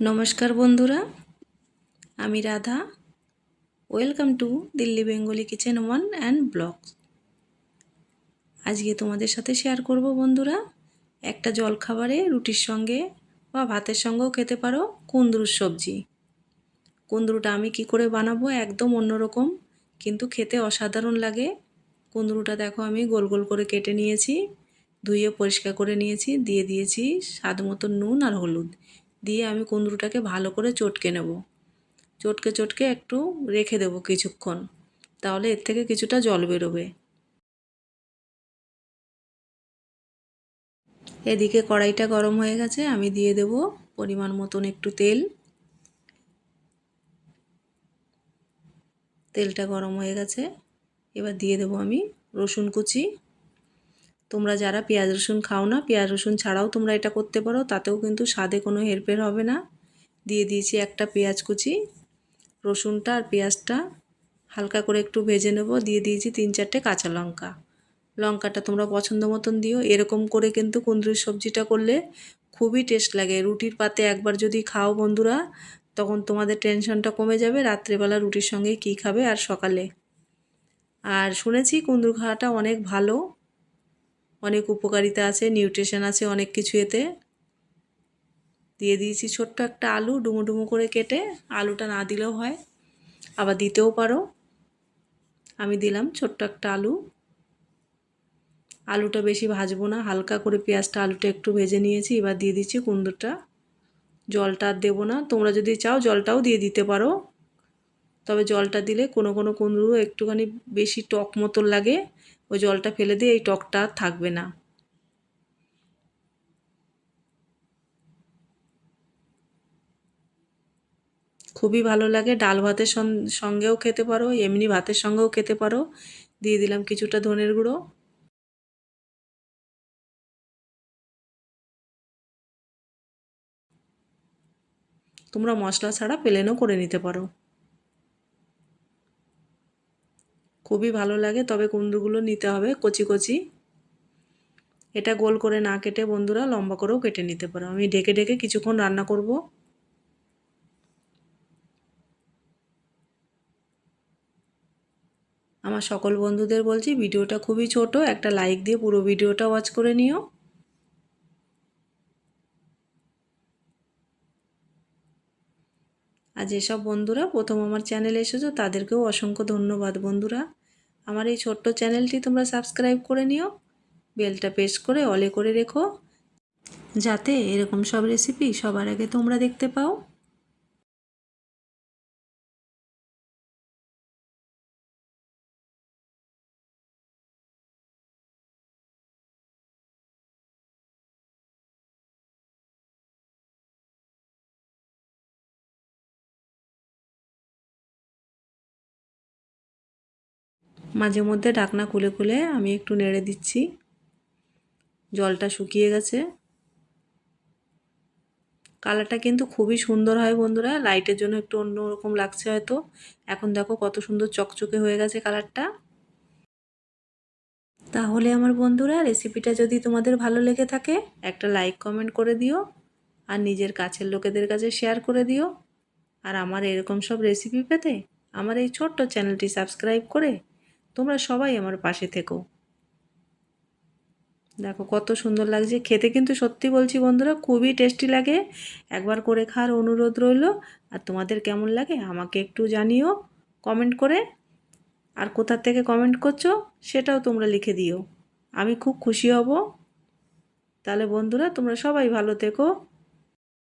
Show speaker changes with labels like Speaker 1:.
Speaker 1: নমস্কার বন্ধুরা, আমি Radha. Welcome to Delhi Bengali kitchen one and blogs আজকে তোমাদের সাথে শেয়ার করব বন্ধুরা, একটা জলখাবারে রুটির সঙ্গে বা ভাতের সঙ্গেও খেতে পারো কুন্দরুর সবজি। কুন্দরুটা আমি কি করে বানাবো একদম অন্যরকম, কিন্তু খেতে অসাধারণ লাগে। কুন্দরুটা দেখো আমি গোল গোল করে কেটে নিয়েছি, ধুয়ে পরিষ্কার করে নিয়েছি, দিয়ে দিয়েছি স্বাদ মতো নুন আর হলুদ। দিয়ে আমি কুমড়োটাকে ভালো করে চটকে নেব। চটকে চটকে একটু রেখে দেবো কিছুক্ষণ। তাহলে এর থেকে কিছুটা জল বেরোবে। এদিকে কড়াইটা গরম হয়ে গেছে, আমি দিয়ে দেব পরিমাণ মতন একটু তেল। তেলটা গরম হয়ে গেছে, এবার দিয়ে দেবো আমি রসুন কুচি। তোমরা যারা পেঁয়াজ রসুন খাও না, পেঁয়াজ রসুন ছাড়াও তোমরা এটা করতে পারো, তাতেও কিন্তু স্বাদে কোনো হেরফের হবে না। দিয়ে দিয়েছি একটা পেঁয়াজ কুচি, রসুনটা আর পেঁয়াজটা হালকা করে একটু ভেজে নেব। দিয়ে দিয়েছি তিন চারটে কাঁচা লঙ্কা। লঙ্কাটা তোমরা পছন্দ মতন দিও। এরকম করে কিন্তু কুন্দরুর সবজিটা করলে খুবই টেস্ট লাগে। রুটির পাতে একবার যদি খাও বন্ধুরা, তখন তোমাদের টেনশনটা কমে যাবে। রাত্রেবেলা রুটির সঙ্গে কি খাবে আর সকালে। আর শুনেছি কুন্দুর খাওয়াটা অনেক ভালো। অনেক উপকারিতা আছে নিউট্রিশন আছে অনেক কিছু এতে। দিয়ে দিয়েছি ছোট্ট একটা আলু, ডুমো ডুমো করে কেটে আলুটা না দিলেও হয়, আবার দিতেও পারো। আমি দিলাম ছোট্ট একটা আলু। আলুটা বেশি ভাজবো না, হালকা করে পেঁয়াজটা আলুটা একটু ভেজে নিয়েছি, এবার দিয়ে দিচ্ছি কুন্দুরটা। জলটা আর দেবো না, তোমরা যদি চাও জলটাও দিয়ে দিতে পারো। তবে জলটা দিলে কোনো কোনো কুন্দুরু একটুখানি বেশি টক মতন লাগে, ওই জলটা ফেলে দিয়ে এই টকটা থাকবে না। খুবই ভালো লাগে, ডাল ভাতের সঙ্গেও খেতে পারো, এমনি ভাতের সঙ্গেও খেতে পারো। দিয়ে দিলাম কিছুটা ধনের গুঁড়ো। তোমরা মশলা ছাড়া প্লেনও করে নিতে পারো। খুবই ভালো লাগে। তবে কুমড়োগুলো নিতে হবে কচি কচি। এটা গোল করে না কেটে বন্ধুরা লম্বা করেও কেটে নিতে পারো। আমি ঢেকে ঢেকে কিছুক্ষণ রান্না করব। আমার সকল বন্ধুদের বলছি, ভিডিওটা খুবই ছোট। একটা লাইক দিয়ে পুরো ভিডিওটা ওয়াচ করে নিও। আর যেসব বন্ধুরা প্রথম আমার চ্যানেলে এসেছ, তাদেরকেও অসংখ্য ধন্যবাদ বন্ধুরা। আমার এই ছোট্ট চ্যানেলটি তোমরা সাবস্ক্রাইব করে নিও, বেলটা প্রেস করে অলে করে রেখো, যাতে এরকম সব রেসিপি সবার আগে তোমরা দেখতে পাও। মাঝে মধ্যে ঢাকনা খুলে খুলে আমি একটু নেড়ে দিচ্ছি। জলটা শুকিয়ে গেছে। কালারটা কিন্তু খুবই সুন্দর হয় বন্ধুরা। লাইটের জন্য একটু অন্যরকম লাগছে হয়তো। এখন দেখো কত সুন্দর চকচকে হয়ে গেছে কালারটা। তাহলে আমার বন্ধুরা রেসিপিটা যদি তোমাদের ভালো লেগে থাকে, একটা লাইক কমেন্ট করে দিও। আর নিজের কাছের লোকেদের কাছে শেয়ার করে দিও। আর আমার এরকম সব রেসিপি পেতে, আমার এই ছোট্ট চ্যানেলটি সাবস্ক্রাইব করে তোমরা সবাই আমার পাশে থেকো। দেখো কত সুন্দর লাগছে। খেতে কিন্তু সত্যি বলছি বন্ধুরা, খুবই টেস্টি লাগে। একবার করে খাওয়ার অনুরোধ রইল। আর তোমাদের কেমন লাগে আমাকে একটু জানিও কমেন্ট করে। আর কোথার থেকে কমেন্ট করছ সেটাও তোমরা লিখে দিও। আমি খুব খুশি হব। তাহলে বন্ধুরা, তোমরা সবাই ভালো থেকো।